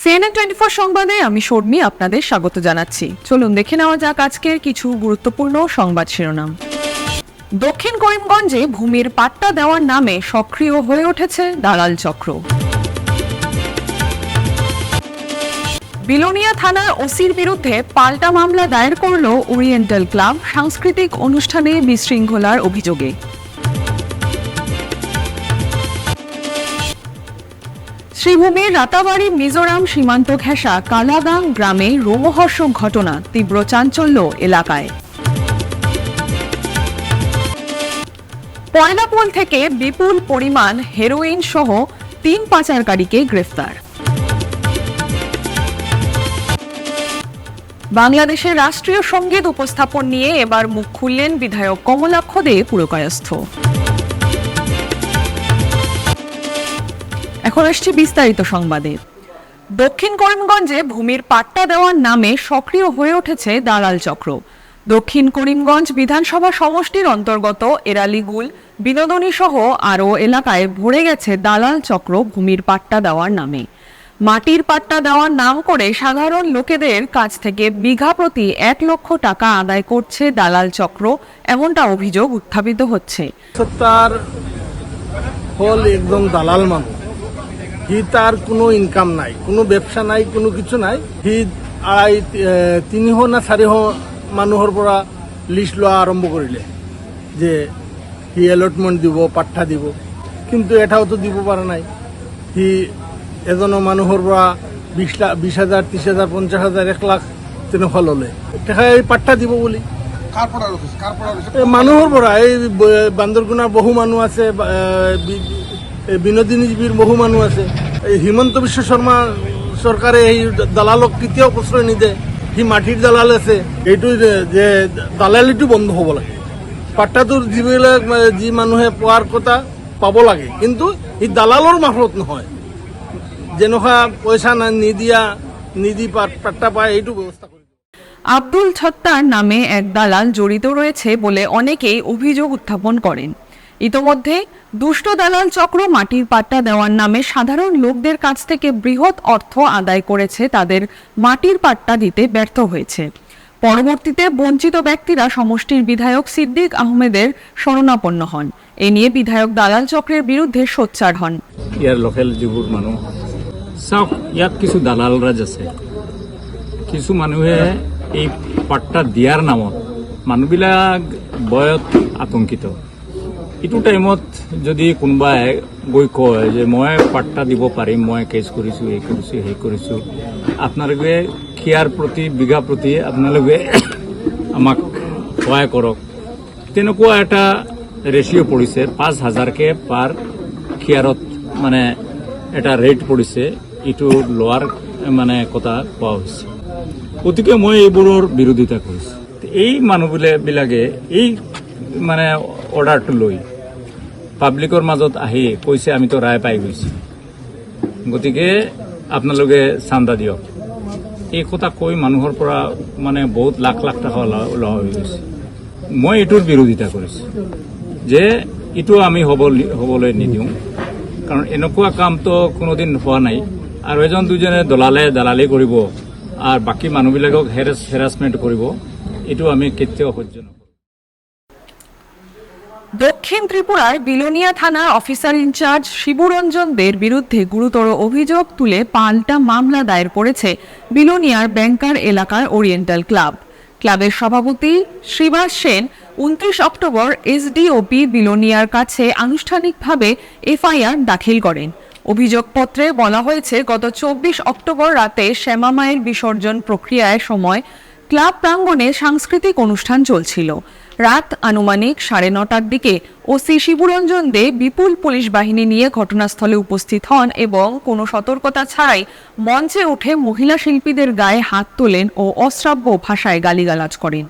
CNN twenty four সংবাদে আমি শর্মি আপনাদের স্বাগত জানাচ্ছি। চলুন দেখে নেওয়া যাক আজকের কিছু গুরুত্বপূর্ণ সংবাদ শিরোনাম। দক্ষিণ করিমগঞ্জে ভূমির পাট্টা দেওয়ার নামে সক্রিয় হয়ে উঠেছে দালাল চক্র। বিলোনিয়া থানার ওসির বিরুদ্ধে পাল্টা মামলা দায়ের করল ওরিয়েন্টাল ক্লাব সাংস্কৃতিক অনুষ্ঠানে বিশৃঙ্খলার অভিযোগে। শ্রীভূমির রাতাবাড়ি, মিজোরাম সীমান্ত ঘেঁষা কালাগাং গ্রামে রোমহর্ষক ঘটনা, তীব্র চাঞ্চল্য এলাকায়। পয়লাপোল থেকে বিপুল পরিমাণ হেরোইন সহ তিন পাচারকারীকে গ্রেফতার। বাংলাদেশের রাষ্ট্রীয় সংগীত উপস্থাপন নিয়ে এবার মুখ খুললেন বিধায়ক কমলাক্ষ দে পুরকায়স্থ। এখন আসছে বিস্তারিত সংবাদে। দক্ষিণ করিমগঞ্জে ভূমির পাট্টা দেওয়ার নামে সক্রিয় হয়ে উঠেছে দালাল চক্র। দক্ষিণ করিমগঞ্জ বিধানসভা সমষ্টির অন্তর্গত এরালিগুল বিনোদনী সহ আরও এলাকায় ভরে গেছে দালাল চক্র ভূমির পাট্টা দেওয়ার নামে। মাটির পাট্টা দেওয়ার নাম করে সাধারণ লোকেদের কাছ থেকে বিঘা প্রতি এক লক্ষ টাকা আদায় করছে দালাল চক্র, এমনটা অভিযোগ উত্থাপিত হচ্ছে। একদম দালাল মানুষ। হি তার কোনো ইনকাম নাই কোনো ব্যবসা নাই কোনো কিছু নাই। হি আই তিনিশ না চাৰিশ মানুহৰ পৰা লিষ্ট লোৱা আৰম্ভ কৰিলে যে সি এলটমেণ্ট দিব পাঠা দিব। কিন্তু এটাওতো দিব পৰা নাই। সি এজনৰ মানুহৰ পৰা বিশ লাখ বিশ হাজাৰ ত্ৰিছ হাজাৰ পঞ্চাছ হাজাৰ এক লাখ তেনেকুৱা ল'লে। তেখেতে এই পাঠা দিব বুলি। মানুহৰ পৰা। এই ব- বান্দৰগুনাৰ বহু মানুহ আছে বিনোদিনী জীৱীৰ বহু মানুহ আছে। এই হিমন্ত বিশ্ব শৰ্মা চৰকাৰে এই দালালক কেতিয়াও প্ৰশ্ৰয় নিদিয়ে। সি মাটিৰ দালাল আছে। এইটো যে- দালালিটো বন্ধ হ'ব লাগে। পাট্টাটো যিবিলাক, যি মানুহে পোৱাৰ কথা পাব লাগে। কিন্তু ই দালালৰ মাফত নহয়। যেনেকুৱা পইচা না- নিদিয়া, নিদি পাট- পাট্টা পায়, এইটো ব্যৱস্থা আব্দুল ছত্তার নামে এক দালাল জড়িত রয়েছে বলে অনেকেই অভিযোগ উত্থাপন করেন। ইতোমধ্যে দুষ্ট দালাল চক্র মাটির পাট্টা দেওয়ার নামে সাধারণ লোকদের কাছ থেকে বৃহৎ অর্থ আদায় করেছে তাদের মাটির পাট্টা দিতে ব্যর্থ হয়েছে। পরবর্তীতে বঞ্চিত ব্যক্তিরা সমষ্টির বিধায়ক সিদ্দিক আহমেদের শরণাপন্ন হন। এ নিয়ে বিধায়ক দালাল চক্রের বিরুদ্ধে সোচ্চার হন। ইয়াৰ লোকেল চাওক ইয়াত কিছু দালাল আছে। কিছু মানুহে এই পাট্টা দিয়াৰ নামত। মানুহবিলাক বয়ত আতংকিত। এইটো টাইমত যদি কোনোবাই গৈ কয় যে মই পাট্টা দিব পাৰিম, মই কেছ কৰিছোঁ, এই কৰিছোঁ, সেই কৰিছোঁ, আপোনালোকে খিয়াৰ প্ৰতি, বিঘা প্ৰতি আপোনালোকে আমাক সহায় কৰক। তেনেকুৱা এটা ৰেচিঅ' পৰিছে, পাঁচ হাজাৰকে পাৰ খিয়াৰত মানে এটা ৰেট পৰিছে এইটো লোৱাৰ মানে কথা কোৱা হৈছে। গতিকে মই এইবোৰৰ বিৰোধিতা কৰিছোঁ। এই মানুহবিলাকে, এই মানে অৰ্ডাৰটো লৈ পাব্লিকৰ মাজত আহি কৈছে আমিতো ৰায় পাই গৈছোঁ। গতিকে আপোনালোকে চান্দা দিয়ক। এই কথা কৈ মানুহৰ পৰা মানে বহুত লাখ লাখ টকা ওলোৱা হৈ গৈছে। মই এইটোৰ বিৰোধিতা কৰিছোঁ, যে এইটো আমি হ'ব হ'বলৈ নিদিওঁ, কাৰণ এনেকুৱা কামটো কোনোদিন হোৱা নাই। আৰু এজন, দুজনে দলালে, দালালি কৰিব, আৰু বাকী মানুহবিলাকক হেৰাছ হেৰাছমেণ্ট কৰিব, এইটো আমি কেতিয়াও সহ্য নকৰোঁ। দক্ষিণ ত্রিপুরার বিলোনিয়া থানার অফিসার ইনচার্জ শিবুরঞ্জন দের বিরুদ্ধে গুরুতর অভিযোগ তুলে পাল্টা মামলা দায়ের করেছে বিলোনিয়ার ব্যাংকার এলাকার ওরিয়েন্টাল ক্লাব। ক্লাবের সভাপতি শ্রীবাস সেন উনত্রিশ অক্টোবর এসডিওপি বিলোনিয়ার কাছে আনুষ্ঠানিকভাবে এফআইআর দাখিল করেন। অভিযোগপত্রে বলা হয়েছে, গত চব্বিশ অক্টোবর রাতে শ্যামা মায়ের বিসর্জন প্রক্রিয়ায় সময় ক্লাব প্রাঙ্গণে সাংস্কৃতিক অনুষ্ঠান চলছিল। রাত আনুমানিক সাড়ে নটার দিকে ওসি শিবুরঞ্জন দে বিপুল পুলিশ বাহিনী নিয়ে ঘটনাস্থলে উপস্থিত হন এবং কোনো সতর্কতা ছাড়াই মঞ্চে উঠে মহিলা শিল্পীদের গায়ে হাত তোলেন ও অশ্রাব্য ভাষায় গালিগালাজ করেন।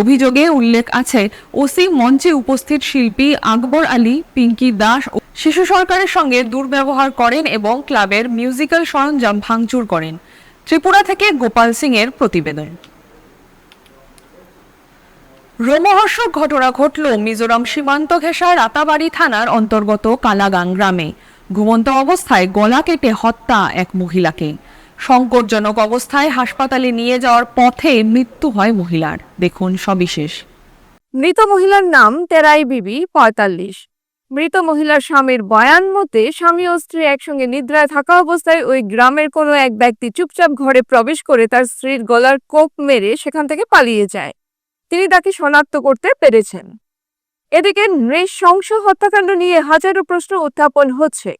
অভিযোগে উল্লেখ আছে, ওসি মঞ্চে উপস্থিত শিল্পী আকবর আলী, পিঙ্কি দাস শিশু সরকারের সঙ্গে দুর্ব্যবহার করেন এবং ক্লাবের মিউজিক্যাল সরঞ্জাম ভাঙচুর করেন। ত্রিপুরা থেকে গোপাল সিং এর প্রতিবেদন। রোমহর্ষক ঘটনা ঘটল মিজোরাম সীমান্ত ঘেঁষা রাতাবাড়ি থানার অন্তর্গত কালাগাং গ্রামে। ঘুমন্ত অবস্থায় গলা কেটে হত্যা এক মহিলাকে। সংকটজনক অবস্থায় হাসপাতালে নিয়ে যাওয়ার পথে মৃত্যু হয় মহিলার। দেখুন সবিশেষ। মৃত মহিলার নাম তেরাই বিবি, পঁয়তাল্লিশ। মৃত মহিলার স্বামীর বয়ান মতে, স্বামী ও স্ত্রী একসঙ্গে নিদ্রায় থাকা অবস্থায় ওই গ্রামের কোনো এক ব্যক্তি চুপচাপ ঘরে প্রবেশ করে তার স্ত্রীর গলার কোপ মেরে সেখান থেকে পালিয়ে যায়। তিনি তাকে শনাক্ত করতে পেরেছেন। এদিকে নৃশংস হত্যাকাণ্ড নিয়ে হাজারো প্রশ্ন উত্থাপন হচ্ছে।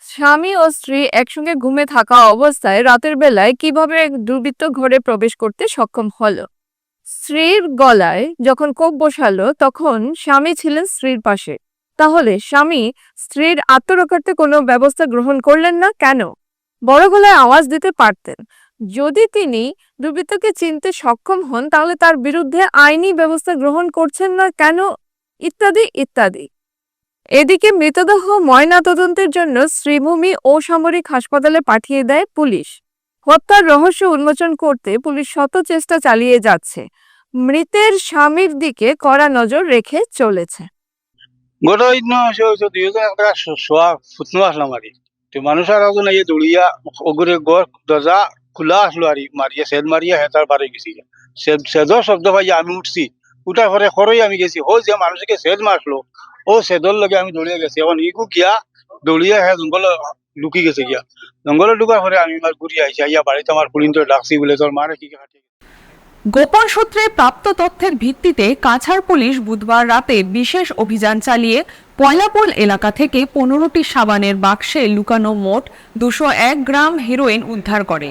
স্বামী ও স্ত্রী একসঙ্গে ঘুমে থাকা অবস্থায় রাতের বেলায় কীভাবে এক দুর্বৃত্ত ঘরে প্রবেশ করতে সক্ষম হলো? স্ত্রীর গলায় যখন কোপ বসালো, তখন স্বামী ছিলেন স্ত্রীর পাশে। তাহলে স্বামী স্ত্রীর আত্মরক্ষার্থে কোনো ব্যবস্থা গ্রহণ করলেন না কেন? বড় গলায় আওয়াজ দিতে পারতেন। যদি তিনি দুর্বৃত্তকে চিনতে সক্ষম হন, তাহলে তার বিরুদ্ধে আইনি ব্যবস্থা গ্রহণ করছেন না কেন? ইত্যাদি ইত্যাদি। এদিকে মৃতদেহ ময়না তদন্তের জন্য শ্রীভূমি ও সামরিক হাসপাতালে পাঠিয়ে দেয় পুলিশ। হত্যার রহস্য উন্মোচন করতে পুলিশ শত চেষ্টা চালিয়ে যাচ্ছে। মৃতের স্বামীর দিকে কড়া নজর রেখে চলেছে। হয়েছে দুইজন একটা শোয়া, ফুটনো গড়, দরজা খোলা আসলো আর মারিয়া সেদ মারিয়া হেতার বারে গেছি। সেদ সেদর শব্দ পাই আমি উঠছি। উঠার পরে খরই আমি গেছি। ও যে মানুষকে সেদ মারলো ও সেদর লগে আমি দৌড়িয়ে গেছি। এখন ইগু গিয়া দৌড়িয়া হ্যাঁ জঙ্গল লুকি গেছে গিয়া। জঙ্গলে ঢুকার পরে আমি আমার ঘুরি আইছি আইয়া বাড়িতে আমার পুলিন তো ডাকছি বলে তোর মারে কি গোপন সূত্রে প্রাপ্ত তথ্যের ভিত্তিতে কাছাড় পুলিশ বুধবার রাতে বিশেষ অভিযান চালিয়ে পয়লাপোল এলাকা থেকে পনেরোটি সাবানের বাক্সে লুকানো মোট দুশো এক গ্রাম হেরোইন উদ্ধার করে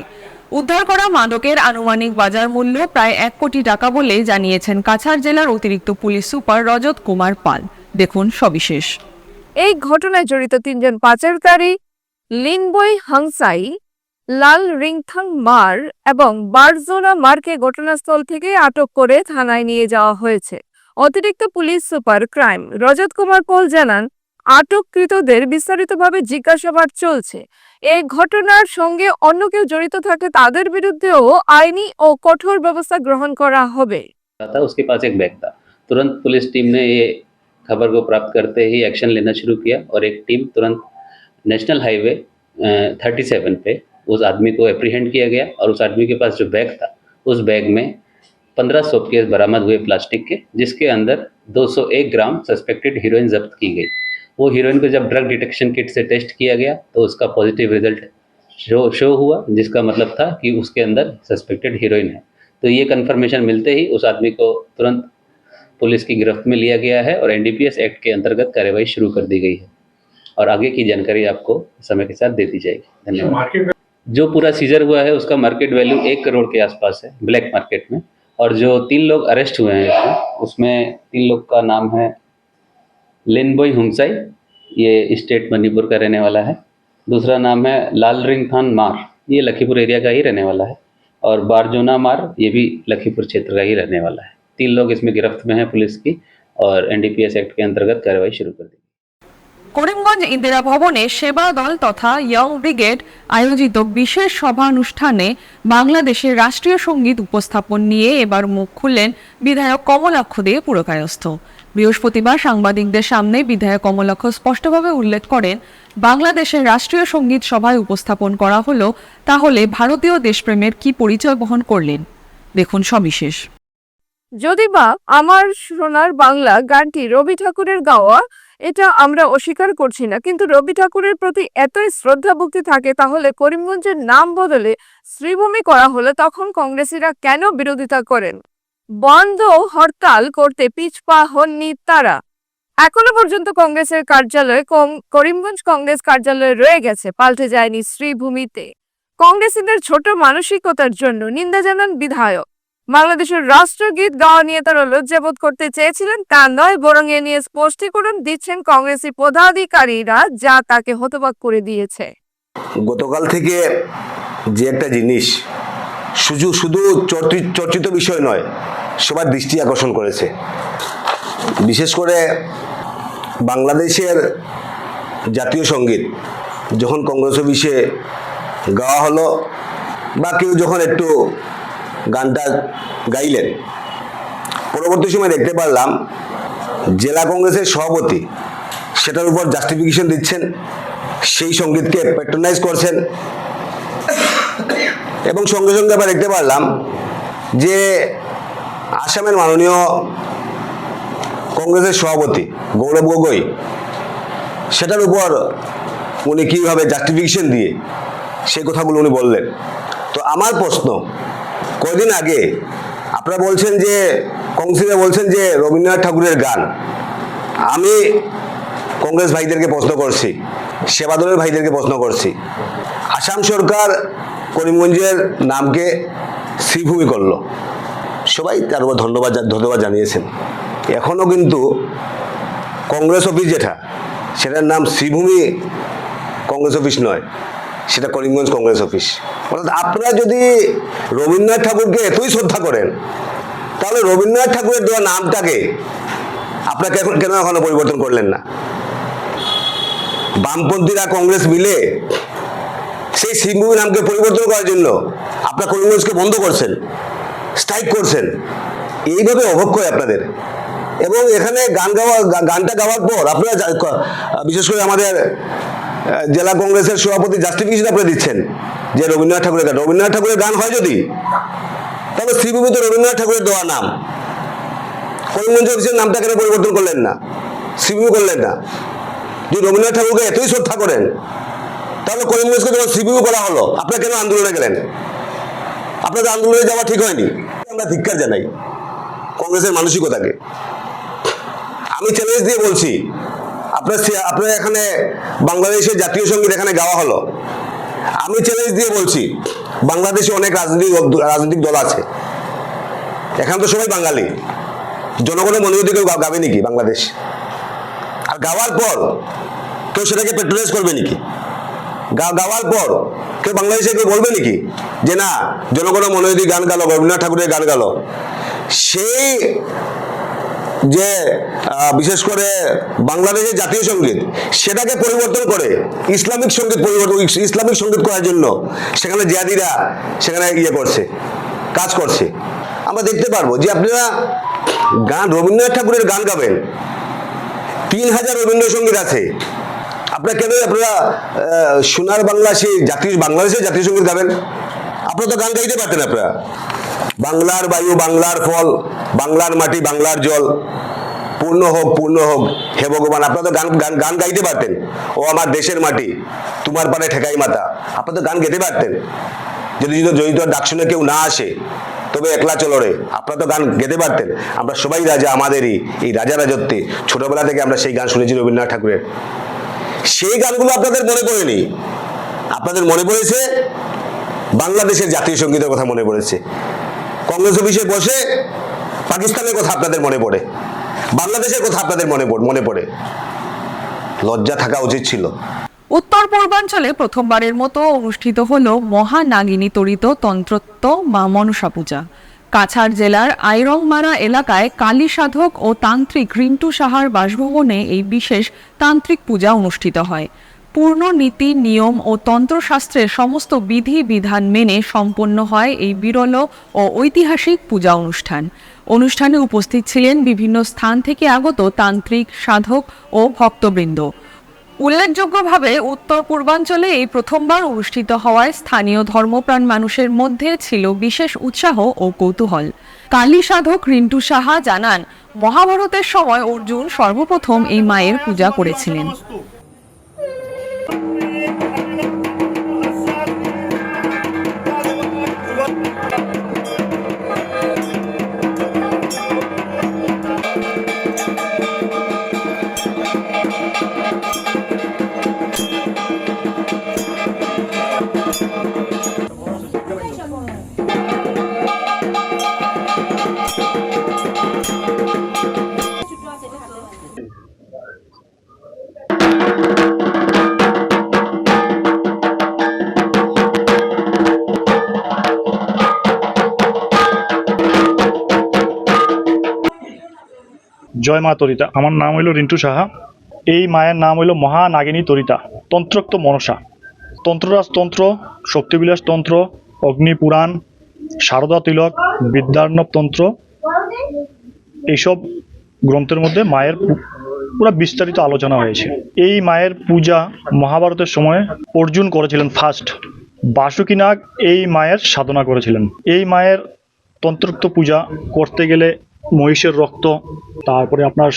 উদ্ধার করা মাদকের আনুমানিক বাজার মূল্য প্রায় এক কোটি টাকা বলে জানিয়েছেন কাছাড় জেলার অতিরিক্ত পুলিশ সুপার রজত কুমার পাল। দেখুন সবিশেষ। এই ঘটনায় জড়িত তিনজন পাচারকারী লিনবই হাংসাই, লাল রিংথাং মার এবং বারজোনা মারকে ঘটনাস্থল থেকে আটক করে থানায় নিয়ে যাওয়া হয়েছে। অতিরিক্ত police super crime Rajat Kumar Pal জানান আটককৃতদের বিস্তারিতভাবে জিজ্ঞাসাবাদ চলছে এই ঘটনার সঙ্গে অন্য কেউ জড়িত থাকলে তাদের বিরুদ্ধেও আইনি ও কঠোর ব্যবস্থা গ্রহণ করা হবে था उसके पास एक बैग था तुरंत पुलिस टीम ने ये खबर को प्राप्त करते ही एक्शन लेना शुरू किया और एक टीम तुरंत नेशनल हाईवे थर्टी सेवन पे उस आदमी को एप्रीहेंड किया गया और उस आदमी के पास जो बैग था उस बैग में पंद्रह सौ केस बरामद हुए प्लास्टिक के जिसके अंदर 201 ग्राम सस्पेक्टेड हीरोइन जब्त की गई वो हीरोइन को जब ड्रग डिटेक्शन किट से टेस्ट किया गया तो उसका पॉजिटिव रिज़ल्ट शो शो हुआ जिसका मतलब था कि उसके अंदर सस्पेक्टेड हीरोइन है। तो ये कन्फर्मेशन मिलते ही उस आदमी को तुरंत पुलिस की गिरफ्त में लिया गया है और एनडीपीएस एक्ट के अंतर्गत कार्रवाई शुरू कर दी गई है। और आगे की जानकारी आपको समय के साथ दे दी जाएगी। धन्यवाद। जो पूरा सीजर हुआ है उसका मार्केट वैल्यू एक करोड़ के आसपास है ब्लैक मार्केट में। और जो तीन लोग अरेस्ट हुए हैं इसमें उसमें तीन लोग का नाम है लिनबोई हुंगसाई ये स्टेट मणिपुर का रहने वाला है दूसरा नाम है लाल रिंग खान मार ये लखीपुर एरिया का ही रहने वाला है और बारजोना मार ये भी लखीपुर क्षेत्र का ही रहने वाला है तीन लोग इसमें गिरफ्त में हैं पुलिस की और एनडीपीएस एक्ट के अंतर्गत कार्रवाई शुरू कर दी করিমগঞ্জ ইন্দিরা ভবনে সেবা দল তথা ইয়ং ব্রিগেড আয়োজিত বিশেষ সভানুষ্ঠানে বাংলাদেশের রাষ্ট্রীয় সঙ্গীত উপস্থাপন নিয়ে এবার মুখ খুললেন বিধায়ক কমলাক্ষ দে পুরকায়স্থ বৃহস্পতিবার সাংবাদিকদের সামনে বিধায়ক কমলাক্ষ স্পষ্টভাবে উল্লেখ করেন, বাংলাদেশের রাষ্ট্রীয় সংগীত সভায় উপস্থাপন করা হলো, তাহলে ভারতীয় দেশপ্রেমের কি পরিচয় বহন করলেন? দেখুন সবিশেষ। যদি বা আমার সোনার বাংলা গানটি রবি ঠাকুরের গাওয়া, এটা আমরা অস্বীকার করছি না। কিন্তু রবি ঠাকুরের প্রতি এতই শ্রদ্ধা ভক্তি থাকে, তাহলে করিমগঞ্জের নাম বদলে শ্রীভূমি করা হলে তখন কংগ্রেসীরা কেন বিরোধিতা করেন? বন্ধ হরতাল করতে পিছপা হননি তারা। এখনও পর্যন্ত কংগ্রেসের কার্যালয় করিমগঞ্জ কংগ্রেস কার্যালয়ে রয়ে গেছে, পাল্টে যায়নি শ্রীভূমিতে। কংগ্রেসীদের ছোট মানসিকতার জন্য নিন্দা জানান বিধায়ক। বাংলাদেশের রাষ্ট্রগীত গাওয়া নিয়ে তারা লজ্জাবোধ করতে চেয়েছিলেন, তা নয়, বরং এ নিয়ে স্পষ্টীকরণ দিচ্ছেন কংগ্রেসি পদাধিকারীরা, যা তাকে হতবাক করে দিয়েছে। গতকাল থেকে যে একটা জিনিস শুধু শুধু চর্চি- চর্চিত বিষয় নয়, সবার দৃষ্টি আকর্ষণ করেছে। বিশেষ করে বাংলাদেশের জাতীয় সংগীত, যখন কংগ্রেস অফিসে গাওয়া হলো বা কেউ যখন একটু গানটা গাইলেন, পরবর্তী সময় দেখতে পারলাম জেলা কংগ্রেসের সভাপতি সেটার উপর জাস্টিফিকেশন দিচ্ছেন, সেই সঙ্গীতকে প্যাট্রোনাইজ করছেন। এবং সঙ্গে সঙ্গে আবার দেখতে পারলাম যে আসামের মাননীয় কংগ্রেসের সভাপতি গৌরব গগৈ, সেটার উপর উনি কীভাবে জাস্টিফিকেশন দিয়ে সেই কথাগুলো উনি বললেন। তো আমার প্রশ্ন, কয়দিন আগে আপনারা বলছেন যে, কংগ্রেসীরা বলছেন যে রবীন্দ্রনাথ ঠাকুরের গান। আমি কংগ্রেস ভাইদেরকে প্রশ্ন করছি, সেবাদলের ভাইদেরকে প্রশ্ন করছি। আসাম সরকার করিমগঞ্জের নামকে শ্রীভূমি করল। সবাই তার উপর ধন্যবাদ ধন্যবাদ জানিয়েছেন। এখনও কিন্তু কংগ্রেস অফিস যেটা, সেটার নাম শ্রীভূমি কংগ্রেস অফিস নয়, সেটা করিমগঞ্জ কংগ্রেস অফিস। অর্থাৎ আপনারা যদি রবীন্দ্রনাথ ঠাকুরকে এতই শ্রদ্ধা করেন, তাহলে রবীন্দ্রনাথ ঠাকুরের দেওয়া নামটাকে আপনাকে এখন কেন এখনও পরিবর্তন করলেন না? বামপন্থীরা কংগ্রেস মিলে সেই সিম্বুমি নামকে পরিবর্তন করার জন্য আপনার করিমগঞ্জকে বন্ধ করছেন স্ট্রাইক করছেন। এইভাবে অবক্ষয় আপনাদের। এবং এখানে গান গাওয়া গানটা গাওয়ার পর আপনারা বিশেষ করে আমাদের জেলা কংগ্রেসের সভাপতি জাস্টিফিকেশন আপনারা দিচ্ছেন, যে রবীন্দ্রনাথ ঠাকুরের গান। রবীন্দ্রনাথ ঠাকুরের গান হয় যদি তাহলে শ্রীভূমি তো রবীন্দ্রনাথ ঠাকুরের দেওয়া নাম। করিমগঞ্জ অফিসের নামটা কেন পরিবর্তন করলেন না? শ্রীভূমি করলেন না। যদি রবীন্দ্রনাথ ঠাকুরকে এতই শ্রদ্ধা করেন তাহলে করিমগঞ্জকে যখন সিপিউ করা হলো, আপনারা কেন আন্দোলনে গেলেন? আপনাদের আন্দোলনে যাওয়া ঠিক হয়নি। আমরা ধিক্কার জানাই কংগ্রেসের মানসিকতাকে। আমি চ্যালেঞ্জ দিয়ে বলছি, আপনার আপনার এখানে বাংলাদেশের জাতীয় সংগীত এখানে গাওয়া হলো। আমি চ্যালেঞ্জ দিয়ে বলছি, বাংলাদেশে অনেক রাজনৈতিক রাজনৈতিক দল আছে। এখানে তো সবাই বাঙালি। জনগণের মনে যদি কেউ গাবে নাকি বাংলাদেশ? আর গাওয়ার পর কেউ সেটাকে পেট্রোলাইজ করবে নাকি? গাওয়ার পর কেউ বাংলাদেশে কেউ বলবে নাকি? যে না জনগণের মনোযোগী গান গালো, রবীন্দ্রনাথ ঠাকুরের গান গালো। সেই যে বিশেষ করে বাংলাদেশের জাতীয় সংগীত, সেটাকে পরিবর্তন করে ইসলামিক সংগীত পরিবর্তন ইসলামিক সংগীত করার জন্য সেখানে জিয়াদিরা সেখানে ইয়ে করছে, কাজ করছে। আমরা দেখতে পারব যে আপনারা গান, রবীন্দ্রনাথ ঠাকুরের গান গাবেন, তিন হাজার রবীন্দ্রসঙ্গীত আছে। আপনারা কেন আপনারা সোনার বাংলা সেই জাতীয় বাংলাদেশের জাতীয় সংগীত গাবেন? আপনারা তো গান গাইতে পারতেন আপনারা। বাংলার বায়ু, বাংলার ফল, বাংলার মাটি, বাংলার জল, পূর্ণ হোক পূর্ণ হোক, হে ভগবান, আপনারা তো গান গান গান গাইতে পারতেন। ও আমার দেশের মাটি, তোমার পারে ঠেকাই মাতা। আপনারা তো গান গেতে পারতেন। যদি যদি জড়িত ডাক শুনে কেউ না আসে, তবে একলা চলো রে। আপনারা তো গান গেতে পারতেন। আমরা সবাই রাজা আমাদেরই, এই রাজা রাজত্বে। ছোটবেলা থেকে আমরা সেই গান শুনেছি রবীন্দ্রনাথ ঠাকুরের। সেই গানগুলো আপনাদের মনে পড়েনি? আপনাদের মনে পড়েছে? বাংলাদেশের জাতীয় সঙ্গীতের কথা মনে পড়েছে। কংগ্রেস অফিসে বসে পাকিস্তানের কথা আপনাদের মনে পড়ে। বাংলাদেশের কথা আপনাদের মনে পড়- মনে পড়ে। লজ্জা থাকা উচিত ছিল। উত্তর পূর্বাঞ্চলে প্রথমবারের মতো অনুষ্ঠিত হল মহানাগিনী তরিত তন্ত্রত্ব বা মনসা পূজা। কাছাড় জেলার আইরংমারা এলাকায় কালী সাধক ও তান্ত্রিক রিন্টু সাহার বাসভবনে এই বিশেষ তান্ত্রিক পূজা অনুষ্ঠিত হয়। পূর্ণ নীতি, নিয়ম ও তন্ত্রশাস্ত্রের সমস্ত বিধি বিধান মেনে সম্পন্ন হয় এই বিরল ও ঐতিহাসিক পূজা অনুষ্ঠান। অনুষ্ঠানে উপস্থিত ছিলেন বিভিন্ন স্থান থেকে আগত তান্ত্রিক, সাধক ও ভক্তবৃন্দ। উল্লেখযোগ্যভাবে উত্তর পূর্বাঞ্চলে এই প্রথমবার অনুষ্ঠিত হওয়ায় স্থানীয় ধর্মপ্রাণ মানুষের মধ্যে ছিল বিশেষ উৎসাহ ও কৌতূহল। কালী সাধক রিন্টু সাহা জানান, মহাভারতের সময় অর্জুন সর্বপ্রথম এই মায়ের পূজা করেছিলেন। জয় মা তরিতা। আমার নাম হইল রিন্টু সাহা। এই মায়ের নাম হইল মহানাগিনী তরিতা, তন্ত্রোক্ত মনসা। তন্ত্ররাজ তন্ত্র, শক্তিবিলাস তন্ত্র অগ্নিপুরাণ সারদা তিলক, বিদ্যার্ণব তন্ত্র, এইসব গ্রন্থের মধ্যে মায়ের পুরো বিস্তারিত আলোচনা হয়েছে। এই মায়ের পূজা মহাভারতের সময় অর্জুন করেছিলেন ফার্স্ট বাসুকিনাগ এই মায়ের সাধনা করেছিলেন। এই মায়ের তন্ত্রোক্ত পূজা করতে গেলে মহিষের রক্ত, তারপরে আপনার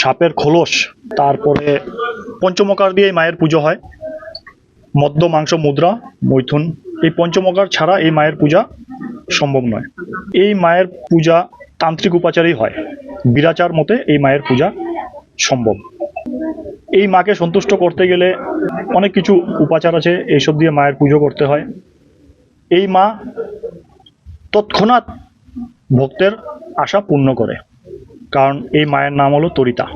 সাপের খোলস, তারপরে পঞ্চমকার দিয়ে মায়ের পুজো হয়। মদ্য, মাংস, মুদ্রা, মৈথুন, এই পঞ্চমকার ছাড়া এই মায়ের পূজা সম্ভব নয়। এই মায়ের পূজা তান্ত্রিক উপাচারেই হয়। বিরাচার মতে এই মায়ের পূজা সম্ভব। এই মাকে সন্তুষ্ট করতে গেলে অনেক কিছু উপাচার আছে, এইসব দিয়ে মায়ের পুজো করতে হয়। এই মা তৎক্ষণাৎ ভক্তের আশা পূর্ণ করে। কারণ এই মায়ের নাম হলো তরিতা।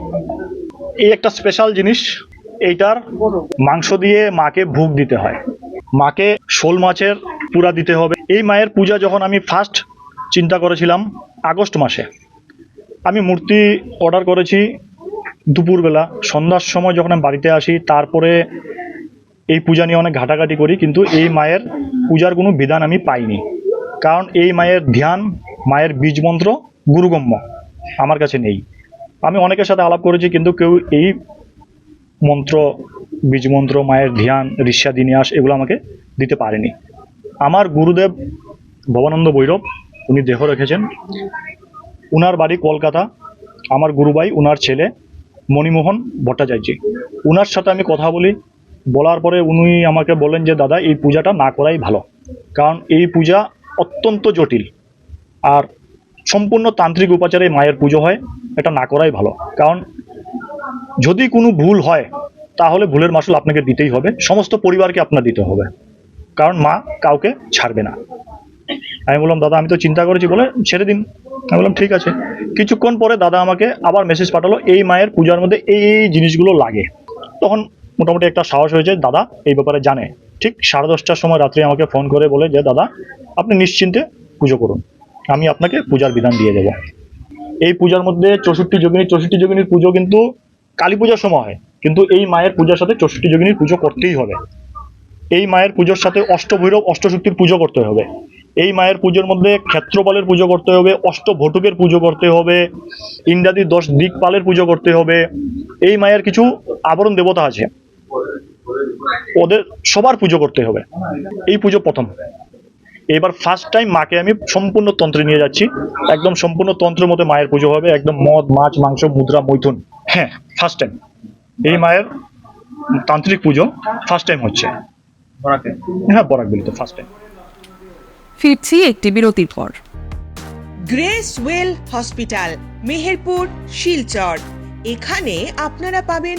এই একটা স্পেশাল জিনিস, এইটার মাংস দিয়ে মাকে ভোগ দিতে হয়। মাকে শোল মাছের পুরা দিতে হবে। এই মায়ের পূজা যখন আমি ফার্স্ট চিন্তা করেছিলাম, আগস্ট মাসে। আমি মূর্তি অর্ডার করেছি দুপুরবেলা। সন্ধ্যার সময় যখন আমি বাড়িতে আসি, তারপরে এই পূজা নিয়ে অনেক ঘাটাঘাটি করি, কিন্তু এই মায়ের পূজার কোনো বিধান আমি পাইনি। কারণ এই মায়ের ধ্যান, মায়ের বীজ মন্ত্র গুরুগম্য, আমার কাছে নেই। আমি অনেকের সাথে আলাপ করেছি, কিন্তু কেউ এই মন্ত্র বীজ মন্ত্র মায়ের ধ্যান ঋষা দিনিয়াস এগুলো আমাকে দিতে পারেনি। আমার গুরুদেব ভবানন্দ বৈরব উনি দেহ রেখেছেন। উনার বাড়ি কলকাতা। আমার গুরুভাই উনার ছেলে মণিমোহন ভট্টাচার্য। উনার সাথে আমি কথা বলি। বলার পরে উনি আমাকে বলেন যে, দাদা, এই পূজাটা না করাই ভালো। কারণ এই পূজা অত্যন্ত জটিল। আর সম্পূর্ণ তান্ত্রিক উপাচারে মায়ের পুজো হয়, এটা না করাই ভালো। কারণ যদি কোনো ভুল হয়, তাহলে ভুলের মাসুল আপনাকে দিতেই হবে, সমস্ত পরিবারকে আপনার দিতে হবে। কারণ মা কাউকে ছাড়বে না। আমি বললাম, দাদা, আমি তো চিন্তা করেছি। বলে, ছেড়ে দিন। আমি বললাম, ঠিক আছে। কিছুক্ষণ পরে দাদা আমাকে আবার মেসেজ পাঠালো, এই মায়ের পূজার মধ্যে এই এই জিনিসগুলো লাগে। তখন মোটামুটি একটা সাহস হয়েছে, দাদা, এই ব্যাপারে জানে। ঠিক সাড়ে দশটার সময় রাত্রে আমাকে ফোন করে বলে যে, দাদা, আপনি নিশ্চিন্তে পুজো করুন। আমি আপনাকে পূজার বিধান দিয়ে দেবো। এই পূজার মধ্যে চৌষট্টি যোগিনী, চৌষট্টি যোগিনীর পুজো কিন্তু কালী পূজার সময় হয়। কিন্তু এই মায়ের পূজার সাথে চৌষট্টি যোগিনীর পুজো করতেই হবে। এই মায়ের পুজোর সাথে অষ্টভৈরব, অষ্টশক্তির পুজো করতে হবে। এই মায়ের পুজোর মধ্যে ক্ষেত্রপালের পুজো করতে হবে, অষ্টভটুকের পুজো করতে হবে, ইন্দ্রাদি দশ দিকপালের পুজো করতে হবে। এই মায়ের কিছু আবরণ দেবতা আছে। ওদের সবার পুজো করতে হবে। এই পুজো প্রথম। এবার ফার্স্ট টাইম মাকে আমি সম্পূর্ণ তন্ত্রে নিয়ে যাচ্ছি। একদম সম্পূর্ণ তন্ত্রের মতো মায়ের পুজো হবে। একদম মদ মাছ মাংস মুদ্রা মৈথুন। হ্যাঁ ফার্স্ট টাইম এই মায়ের তান্ত্রিক পুজো ফার্স্ট টাইম হচ্ছে। হ্যাঁ বরাক বিলিতে ফার্স্ট টাইম ফিরছি একটি বিরতির পর। Grace Well hospital Meherpur Silchar. এখানে আপনারা পাবেন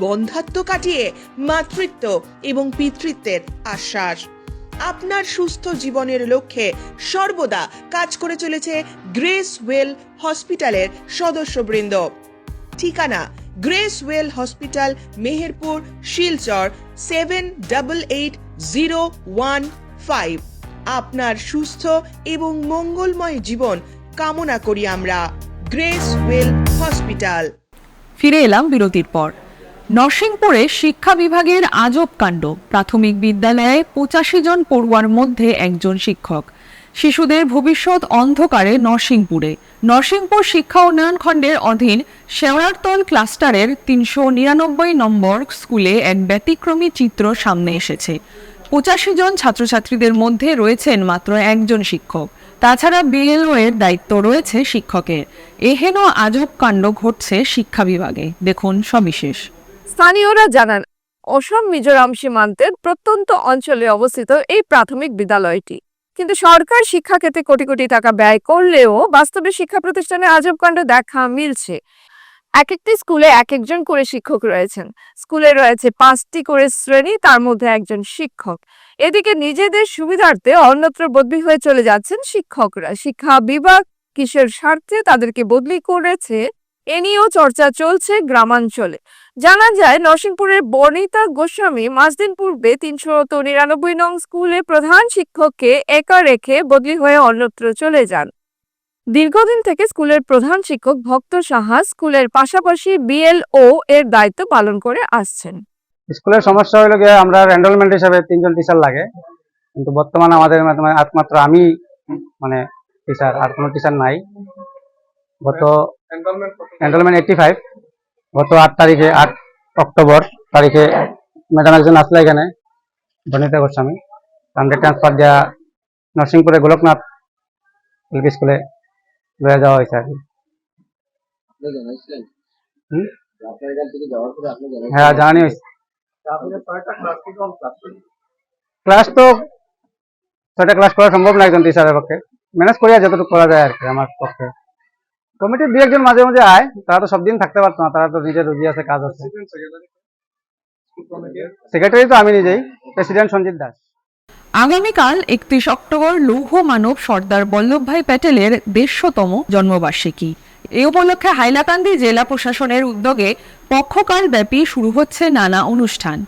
বন্ধাত্ব কাটিয়ে মাতৃত্ব এবং পিতৃত্বের আশ্বাস। আপনার সুস্থ জীবনের লক্ষ্যে সর্বদা কাজ করে চলেছে গ্রেস ওয়েল হসপিটালের সদস্যবৃন্দ। ঠিকানা Grace Well hospital, Meherpur, Silchar seven double eight zero one five আপনার সুস্থ এবং মঙ্গলময় জীবন কামনা করি আমরা। Grace Well hospital. ফিরে এলাম বিরতির পর। নরসিংপুরে শিক্ষা বিভাগের আজব কাণ্ড। প্রাথমিক বিদ্যালয়ে পঁচাশি জন পড়ুয়ার মধ্যে একজন শিক্ষক। শিশুদের ভবিষ্যৎ অন্ধকারে নরসিংপুরে। নরসিংপুর শিক্ষা উন্নয়ন খণ্ডের অধীন শেওড়ারতল ক্লাস্টারের তিনশো নিরানব্বই নম্বর স্কুলে এক ব্যতিক্রমী চিত্র সামনে এসেছে। পঁচাশি জন ছাত্রছাত্রীদের মধ্যে রয়েছেন মাত্র একজন শিক্ষক। তাছাড়া বিএলও এর দায়িত্ব রয়েছে শিক্ষকের। এহেন আজব কাণ্ড ঘটছে শিক্ষা বিভাগে। দেখুন সবিশেষ। স্থানীয়রা জানান, অসম, মিজোরাম সীমান্তের প্রত্যন্ত অঞ্চলে অবস্থিত এই প্রাথমিক বিদ্যালয়টি। কিন্তু সরকার শিক্ষা ক্ষেত্রে কোটি কোটি টাকা ব্যয় করলেও বাস্তবে শিক্ষা প্রতিষ্ঠানে আজব কাণ্ড দেখা মিলছে। এক একটি স্কুলে এক একজন করে শিক্ষক রয়েছেন। স্কুলে রয়েছে পাঁচটি করে শ্রেণি, তার মধ্যে একজন শিক্ষক। এদিকে নিজেদের সুবিধার্থে অন্যত্র বদলি হয়ে চলে যাচ্ছেন শিক্ষকরা। শিক্ষা বিভাগ কিসের স্বার্থে তাদেরকে বদলি করেছে, এ নিয়েও চর্চা চলছে গ্রামাঞ্চলে। জানা যায় নরসিংপুরের বর্ণিতা গোস্বামী মাস দিন পূর্বে তিনশো নিরানব্বই নং স্কুলে প্রধান শিক্ষককে একা রেখে বদলি হয়ে অন্যত্র চলে যান। দীর্ঘদিন থেকে স্কুলের প্রধান শিক্ষক ভক্ত সাহা স্কুলের পাশাপাশি বিএলও এর দায়িত্ব পালন করে আসছেন। স্কুলের সমস্যা হলো গিয়ে আমরা এনরোলমেন্ট হিসাবে তিনজন টিচার লাগে। কিন্তু বর্তমানে আমাদের একমাত্র আমি মানে টিচার আর কোনো টিচার নাই। গত এনরোলমেন্ট এইটটি ফাইভ গত আট তারিখে, আট অক্টোবর তারিখে ম্যাডাম একজন আসলে এখানে বনিতা গোস্বামী তাদের ট্রান্সফার দেওয়া নরসিংপুরে গোলকনাথ এলপি স্কুলে লয়ে যাওয়া হয়েছে আর কি। হ্যাঁ হয়েছে। ক্লাস তো ছয়টা ক্লাস করা সম্ভব না একজন টিচারের পক্ষে। ম্যানেজ করিয়া যতটুকু করা যায় আর কি আমার পক্ষে। কমিটির দু একজন মাঝে মাঝে আয় তারা তো সব দিন থাকতে পারতো না তারা তো নিজের রুজি আছে কাজ আছে। সেক্রেটারি তো আমি নিজেই প্রেসিডেন্ট সঞ্জিত দাস। আগামীকাল একত্রিশ অক্টোবর লৌহ মানব সর্দার বল্লভভাই প্যাটেলের দেড়শোতম জন্মবার্ষিকী। এ উপলক্ষে হাইলাকান্দি জেলা প্রশাসনের উদ্যোগে পক্ষকাল ব্যাপী শুরু হচ্ছে নানা অনুষ্ঠান।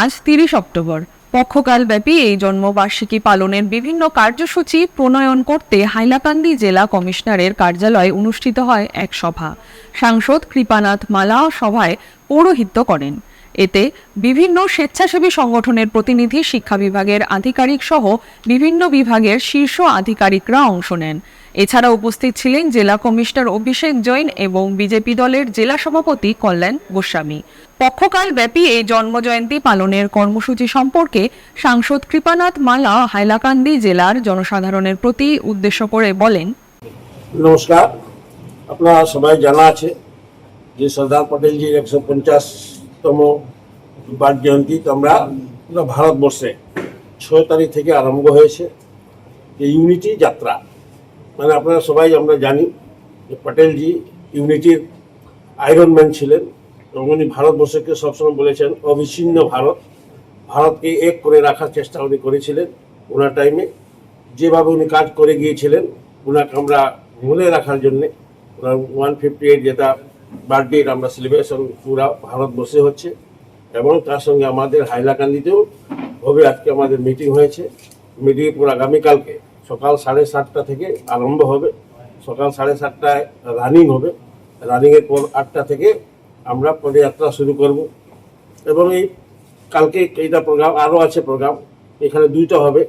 আজ তিরিশ অক্টোবর। পক্ষকাল ব্যাপী এই জন্মবার্ষিকী পালনের বিভিন্ন কার্যসূচি প্রণয়ন করতে হাইলাকান্দি জেলা কমিশনারের কার্যালয়ে অনুষ্ঠিত হয় এক সভা। সাংসদ কৃপানাথ মালা সভায় পৌরোহিত্য করেন। এতে বিভিন্ন স্বেচ্ছাসেবী সংগঠনের প্রতিনিধি শিক্ষা বিভাগের আধিকারিক সহ বিভিন্ন বিভাগের শীর্ষ আধিকারিকরা অংশ নেন। এছাড়া উপস্থিত ছিলেন জেলা কমিশনার অভিষেক জৈন এবং বিজেপি দলের জেলা সভাপতি কল্যাণ গোস্বামী। পক্ষকাল ব্যাপী এই জন্মজয়ন্তী পালনের কর্মসূচি সম্পর্কে সাংসদ কৃপানাথ মালা হাইলাকান্দি জেলার জনসাধারণের প্রতি উদ্দেশ্য করে বলেন, নমস্কার। আপনারা সবাই জানা আছে যে সর্দার পটেলজির একশো পঞ্চাশতম বার্থ জয়ন্তী আমরা ভারতবর্ষে ছয় তারিখ থেকে আরম্ভ হয়েছে, যে ইউনিটি যাত্রা। মানে আপনারা সবাই আমরা জানি যে পটেলজি ইউনিটির আয়রন ম্যান ছিলেন এবং উনি ভারতবর্ষকে সবসময় বলেছেন অবিচ্ছিন্ন ভারত। ভারতকে এক করে রাখার চেষ্টা উনি করেছিলেন ওনার টাইমে যেভাবে উনি কাজ করে গিয়েছিলেন, ওনাকে আমরা মনে রাখার জন্যে ওনার ওয়ান ফিফটি এইট যেটা বার্থডে আমরা সেলিব্রেশন পুরা ভারতবর্ষে হচ্ছে এবং তার সঙ্গে আমাদের হাইলাকান্দিতেও হবে। আজকে আমাদের মিটিং হয়েছে। মিটিং পুরো আগামীকালকে। সকাল সাড়ে সাতটা থেকে আরম্ভ হবে। সকাল সাড়ে সাতটায় রানিং হবে। রানিংয়ের পর আটটা থেকে আমরা পদযাত্রা শুরু করব। এবং এই কালকে এইটা প্রোগ্রাম আরও আছে প্রোগ্রাম এখানে দুইটা হবে।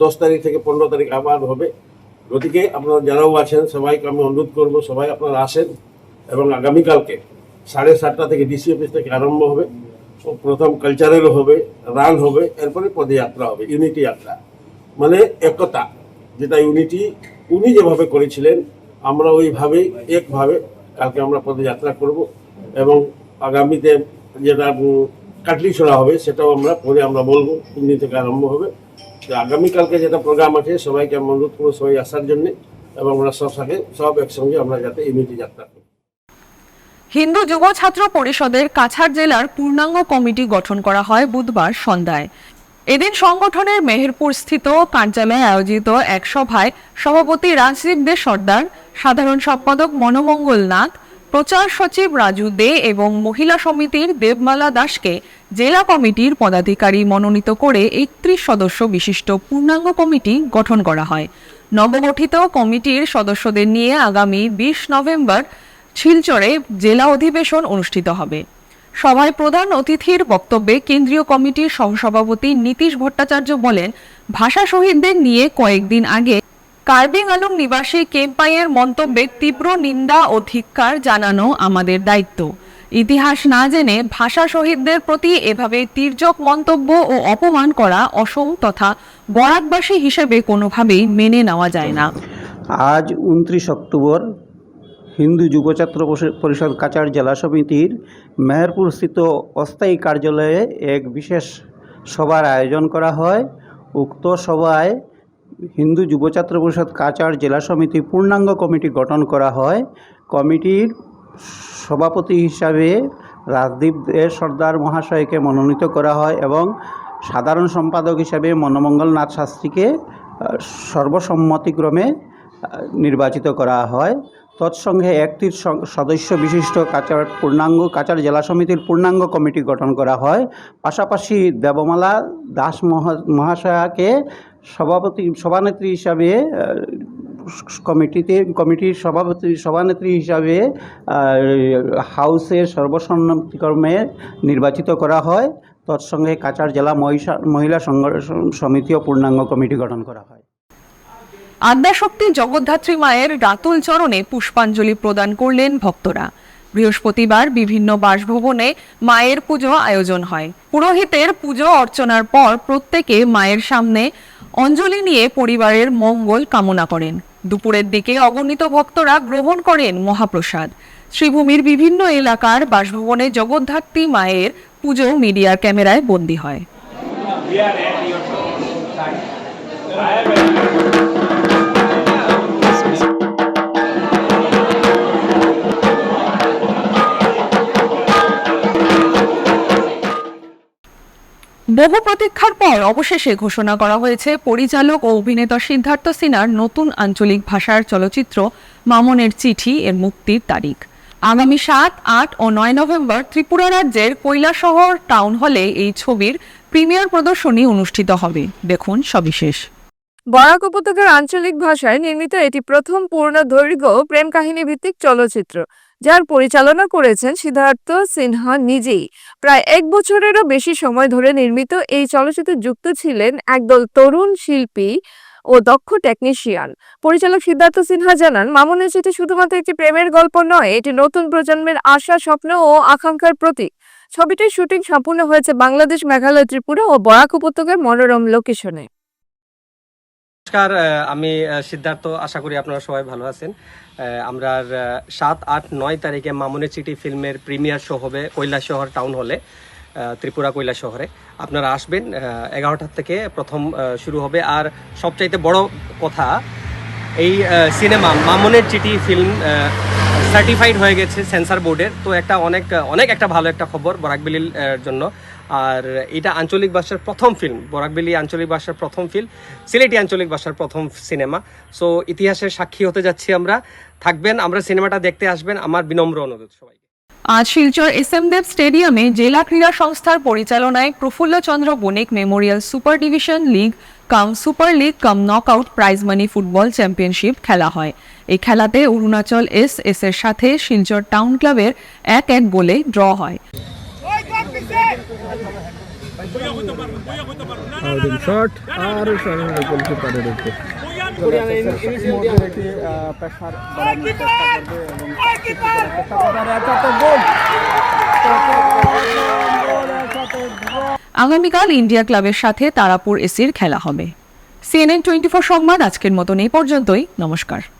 দশ তারিখ থেকে পনেরো তারিখ আবার হবে। গতিকে আপনারা যারাও আছেন, সবাইকে আমি অনুরোধ করব, সবাই আপনারা আসেন এবং আগামীকালকে সাড়ে সাতটা থেকে ডিসি অফিস থেকে আরম্ভ হবে। প্রথম কালচারাল হবে রান হবে, এরপরে পদযাত্রা হবে ইউনিটি যাত্রা। মানে একতা। যেটা ইউনিটি উনি যেভাবে করেছিলেন, আমরা ওইভাবেই, একভাবে কালকে আমরা পদযাত্রা করব এবং আগামীতে যেটা কাটলি ছড়া হবে, সেটাও আমরা পরে আমরা বলব তিন দিন থেকে আরম্ভ হবে। আগামীকালকে যেটা প্রোগ্রাম আছে, সবাইকে আমি অনুরোধ করব সবাই আসার জন্যে এবং আমরা সব সাথে, সব একসঙ্গে আমরা যাতে ইউনিটি যাত্রা করি। হিন্দু যুব ছাত্র পরিষদের কাছাড় জেলার পূর্ণাঙ্গ কমিটি গঠন করা হয় বুধবার সন্ধ্যায়। এদিন সংগঠনের মেহেরপুর স্থিত কার্যালয়ে আয়োজিত এক সভায় সভাপতি রাজদীপ দে সর্দার, সাধারণ সম্পাদক মনোমঙ্গল নাথ, প্রচার সচিব রাজু দে এবং মহিলা সমিতির দেবমালা দাসকে জেলা কমিটির পদাধিকারী মনোনীত করে একত্রিশ সদস্য বিশিষ্ট পূর্ণাঙ্গ কমিটি গঠন করা হয়। নবগঠিত কমিটির সদস্যদের নিয়ে আগামী বিশ নভেম্বর শিলচরে জেলা অধিবেশন অনুষ্ঠিত হবে। সভায় প্রধান অতিথির বক্তব্যে কেন্দ্রীয় কমিটির সহসভাপতি নীতিশ ভট্টাচার্য বলেন, ভাষা শহীদদের নিয়ে কয়েকদিন আগে কার্বিং আলম নিবাসী কেম্পাইয়ের মন্তব্যে তীব্র নিন্দা ও ধিক্কার জানানো আমাদের দায়িত্ব। ইতিহাস না জেনে ভাষা শহীদদের প্রতি এভাবে তির্যক মন্তব্য ও অপমান করা অসম তথা বরাকবাসী হিসেবে কোনোভাবেই মেনে নেওয়া যায় না। আজ উনত্রিশ অক্টোবর হিন্দু যুবছাত্র পরিষদ কাচার জেলা সমিতির মেহেরপুর স্থিত অস্থায়ী কার্যালয়ে এক বিশেষ সভার আয়োজন করা হয়। উক্ত সভায় হিন্দু যুবছাত্র পরিষদ কাছাড় জেলা সমিতি পূর্ণাঙ্গ কমিটি গঠন করা হয়। কমিটির সভাপতি হিসাবে রাজদীপ দে সর্দার মহাশয়কে মনোনীত করা হয় এবং সাধারণ সম্পাদক হিসাবে মনোমঙ্গল নাথ শাস্ত্রীকে সর্বসম্মতিক্রমে নির্বাচিত করা হয়। তৎসঙ্গে একটি স- সদস্য বিশিষ্ট কাচার পূর্ণাঙ্গ কাচার জেলা সমিতির পূর্ণাঙ্গ কমিটি গঠন করা হয়। পাশাপাশি দেবমালা দাস মহা- মহাশয়াকে সভাপতি, সভানেত্রী হিসাবে কমিটিতে, কমিটির সভাপতি, সভানেত্রী হিসাবে হাউসের সর্বসম্মতিক্রমে নির্বাচিত করা হয়। তৎসঙ্গে কাচার জেলা মহিলা সংগঠন সমিতিও পূর্ণাঙ্গ কমিটি গঠন করা হয়। আদ্যাশক্তি জগদ্ধাত্রী মায়ের রাতুল চরণে পুষ্পাঞ্জলি প্রদান করলেন ভক্তরা। বৃহস্পতিবার বিভিন্ন বাসভবনে মায়ের পুজো আয়োজন হয়। পুরোহিতের পুজো অর্চনার পর প্রত্যেকে মায়ের সামনে অঞ্জলি নিয়ে পরিবারের মঙ্গল কামনা করেন। দুপুরের দিকে অগণিত ভক্তরা গ্রহণ করেন মহাপ্রসাদ। শ্রীভূমির বিভিন্ন এলাকার বাসভবনে জগদ্ধাত্রী মায়ের পুজো মিডিয়ার ক্যামেরায় বন্দী হয়। বহু প্রতীক্ষার পর অবশেষে ঘোষণা করা হয়েছে, পরিচালক ও অভিনেতা সিদ্ধার্থ সিনহার নতুন আঞ্চলিক ভাষার চলচ্চিত্র মামনের চিঠি এর মুক্তির তারিখ। আগামী সাত, আট ও নয় নভেম্বর ত্রিপুরা রাজ্যের কৈলাসহর টাউন হলে এই ছবির প্রিমিয়ার প্রদর্শনী অনুষ্ঠিত হবে। দেখুন সবিশেষ। বরাক উপত্যকার আঞ্চলিক ভাষায় নির্মিত এটি প্রথম পূর্ণ দৈর্ঘ্য প্রেম কাহিনী ভিত্তিক চলচ্চিত্র। যার পরিচালনা করেছেন সিদ্ধার্থ সিনহা নিজেই। প্রায় এক বছরেরও বেশি সময় ধরে নির্মিত এই চলচ্চিত্রে যুক্ত ছিলেন একদল তরুণ শিল্পী ও দক্ষ টেকনিশিয়ান পরিচালক সিদ্ধার্থ সিনহা জানান, মামুনের চিঠি শুধুমাত্র একটি প্রেমের গল্প নয়, এটি নতুন প্রজন্মের আশা, স্বপ্ন ও আকাঙ্ক্ষার প্রতীক। ছবিটির শুটিং সম্পূর্ণ হয়েছে বাংলাদেশ, মেঘালয়, ত্রিপুরা ও বরাক উপত্যকার মনোরম লোকেশনে নমস্কার আমি সিদ্ধার্থ। আশা করি আপনারা সবাই ভালো আছেন। আমরা সাত, আট, নয় তারিখে মামুনের চিঠি ফিল্মের প্রিমিয়ার শো হবে কৈলাসহর টাউন হলে ত্রিপুরা কৈলাস শহরে আপনারা আসবেন এগারোটার থেকে প্রথম শুরু হবে। আর সবচাইতে বড় কথা, এই সিনেমা মামুনের চিঠি ফিল্ম সার্টিফাইড হয়ে গেছে সেন্সার বোর্ডের। তো একটা অনেক অনেক একটা ভালো একটা খবর বরাকবেলির জন্য। আর এটা আঞ্চলিক ভাষার প্রথম ফিল্ম বরাকবেলি আঞ্চলিক ভাষার প্রথম ফিল্ম সিলেটি আঞ্চলিক ভাষার প্রথম সিনেমা সো ইতিহাসের সাক্ষী হতে যাচ্ছি আমরা। থাকবেন, আমরা সিনেমাটা দেখতে আসবেন। আমার বিনম্র অনুরোধ সবাই আজ শিলচর এস এম দেব স্টেডিয়ামে জেলা ক্রীড়া সংস্থার পরিচালনায় Prafullachandra Banik memorial super division league cum super league cum knockout prize money football championship খেলা হয়। এই খেলাতে অরুণাচল এস এস এর সাথে শিলচর টাউন ক্লাবের এক এক গোলে ড্র হয়। আগামীকাল ইন্ডিয়া ক্লাবের সাথে তারাপুর এসির খেলা হবে। সিএনএন টোয়েন্টি ফোর সংবাদ আজকের মতন এই পর্যন্তই। নমস্কার।